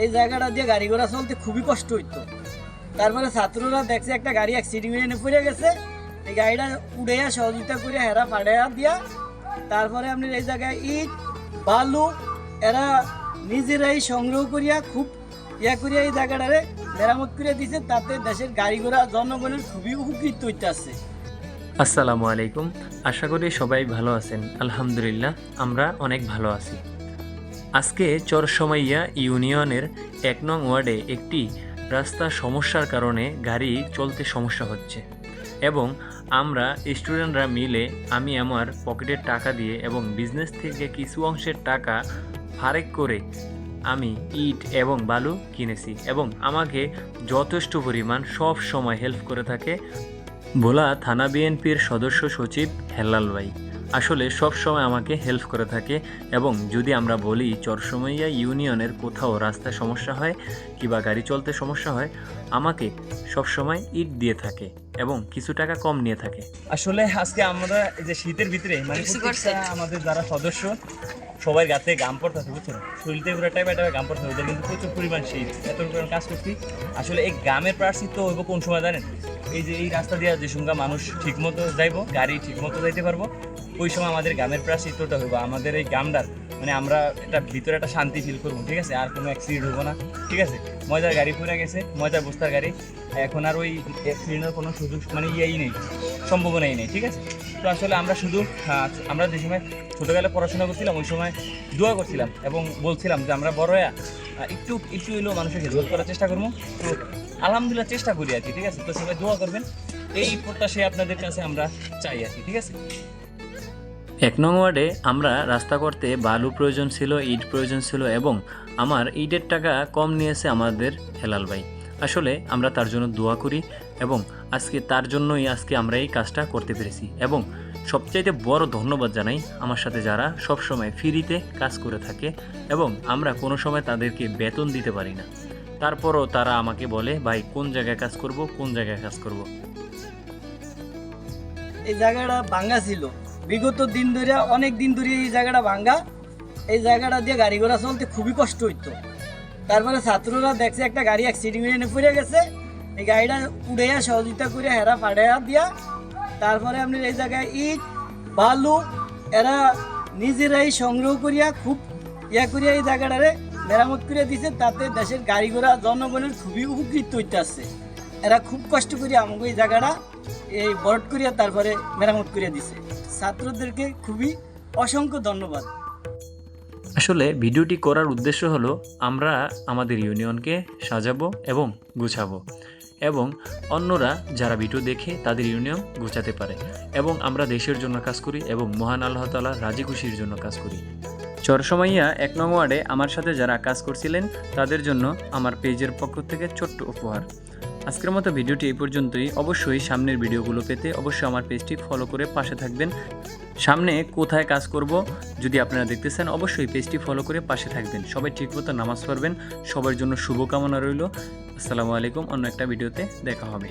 এই জায়গাটা দিয়ে গাড়ি ঘোড়া চলতে খুবই কষ্ট হইতো। তারপরে ছাত্ররা দেখছে একটা গাড়ি অ্যাক্সিডেন্ট পড়ে গেছে। এই গাড়িটা উড়াইয়া সহযোগিতা করে হেরা পাড়াইয়া দিয়া, তারপরে আপনি এই জায়গায় ইট, বালু, এরা নিজেরাই সংগ্রহ করিয়া খুব ইয়া করিয়া এই জায়গাটারে মেরামত করে দিছে। তাতে দেশের গাড়ি ঘোড়া জনগণের খুবই উপকৃত হইতেছে। আসসালামু আলাইকুম। আশা করি সবাই ভালো আছেন। আলহামদুলিল্লাহ, আমরা অনেক ভালো আছি। আজকে চরসমাইয়া ইউনিয়নের এক নং ওয়ার্ডে একটি রাস্তা সমস্যার কারণে গাড়ি চলতে সমস্যা হচ্ছে এবং আমরা স্টুডেন্টরা মিলে আমি আমার পকেটের টাকা দিয়ে এবং বিজনেস থেকে কিছু অংশের টাকা ফারেক করে আমি ইট এবং বালু কিনেছি এবং আমাকে যথেষ্ট পরিমাণ সব সময় হেল্প করে থাকে। ভোলা থানা বিএনপির সদস্য সচিব হেলাল ভাই। আসলে সব সময় আমাকে হেল্প করে থাকে এবং যদি আমরা বলি চরসমইয়া ইউনিয়নের কোথাও রাস্তায় সমস্যা হয় কিংবা গাড়ি চলতে সমস্যা হয় আমাকে সব সময় ইট দিয়ে থাকে এবং কিছু টাকা কম নিয়ে থাকে। আসলে আজকে আমরা এই যে শীতের ভিতরে মানে আমাদের যারা সদস্য সবাই গাতে গাম পড়তেছে বুঝছ শরীরতে পুরো টাইপে টাইপে গাম পড়তে ওদের কিন্তু প্রচুর পরিমাণ শীত এত পরিমাণ কাজ করছি। আসলে এই গ্রামের প্রার্থিত হইব কোন সময় জানেন? এই যে এই রাস্তা দিয়ে যে সঙ্গে মানুষ ঠিক মতো যাইবো গাড়ি ঠিক মতো যাইতে পারব ওই সময় আমাদের গ্রামের প্রায় চিত্রটা হইব। আমাদের এই গ্রামটার মানে আমরা একটা ভিতরে একটা শান্তি ফিল করব, ঠিক আছে? আর কোনো অ্যাক্সিডেন্ট হব না, ঠিক আছে? ময়দার গাড়ি পুরে গেছে ময়দার বস্তার গাড়ি। এখন আর ওই অ্যাক্সিডেন্টের কোনো সুযোগ মানে ইয়েই নেই, সম্ভাবনাই নেই, ঠিক আছে? তো আসলে আমরা শুধু আমরা যে সময় ছোটোবেলায় পড়াশোনা করছিলাম, ওই সময় দোয়া করছিলাম এবং বলছিলাম যে আমরা বড় হয়ে একটু একটু হইলেও মানুষের হেল্প করার চেষ্টা করব। তো আলহামদুলিল্লাহ চেষ্টা করি আর কি, ঠিক আছে? তো সবাই দোয়া করবেন। এই প্রত্যাশে আপনাদের কাছে আমরা চাই আর কি, ঠিক আছে? এক নং ওয়ার্ডে আমরা রাস্তা করতে বালু প্রয়োজন ছিল, ইট প্রয়োজন ছিল এবং আমার ইটের টাকা কম নিয়েছে আমাদের হেলাল ভাই। আসলে আমরা তার জন্য দোয়া করি এবং আজকে তার জন্যই আজকে আমরা এই কাজটা করতে পেরেছি এবং সবচাইতে বড় ধন্যবাদ জানাই আমার সাথে যারা সব সময় ফ্রিতে কাজ করে থাকে এবং আমরা কোনো সময় তাদেরকে বেতন দিতে পারি না। তারপরও তারা আমাকে বলে, ভাই, কোন জায়গায় কাজ করব, কোন জায়গায় কাজ করব? এই জায়গাটা ভাঙ্গা ছিল। বিগত দিন ধরে, অনেক দিন ধরে এই জায়গাটা ভাঙ্গা। এই জায়গাটা দিয়ে গাড়ি ঘোড়া চলতে খুবই কষ্ট হইতো। তারপরে ছাত্ররা দেখছে একটা গাড়ি অ্যাক্সিডেন্ট পড়ে গেছে। এই গাড়িটা উড়াইয়া সহযোগিতা করে হেরা পাড়াইয়া দিয়া, তারপরে আপনি এই জায়গায় ইট, বালু, এরা নিজেরাই সংগ্রহ করিয়া খুব ইয়া করিয়া এই জায়গাটারে মেরামত করে দিছে। তাতে দেশের গাড়ি ঘোড়া জনগণের খুবই উপকৃত হইতেছে। এরা খুব কষ্ট করে আমাকে এই জায়গাটা, এই বরড করিয়া তারপরে মেরামত করে দিছে। ছাত্রদেরকে খুবই অসংখ্য ধন্যবাদ। আসলে ভিডিওটি করার উদ্দেশ্য হলো, আমরা আমাদের ইউনিয়নকে সাজাবো এবং গুছাবো, এবং অন্যরা যারা ভিডিও দেখে তাদের ইউনিয়ন গুছাতে পারে, এবং আমরা দেশের জন্য কাজ করি এবং মহান আল্লাহ তালা রাজি খুশির জন্য কাজ করি। চরসমাইয়া এক নং ওয়ার্ডে আমার সাথে যারা কাজ করছিলেন, তাদের জন্য আমার পেজের পক্ষ থেকে ছোট্ট উপহার। আজকের মতো ভিডিওটি এই পর্যন্তই। অবশ্যই সামনের ভিডিওগুলো পেতে অবশ্যই আমার পেজটি ফলো করে পাশে থাকবেন। সামনে কোথায় কাজ করব, যদি আপনারা দেখতে চান, অবশ্যই পেজটি ফলো করে পাশে থাকবেন। সবাই ঠিকমতো নামাজ পড়বেন। সবার জন্য শুভকামনা রইল। আসসালামু আলাইকুম। অন্য একটা ভিডিওতে দেখা হবে।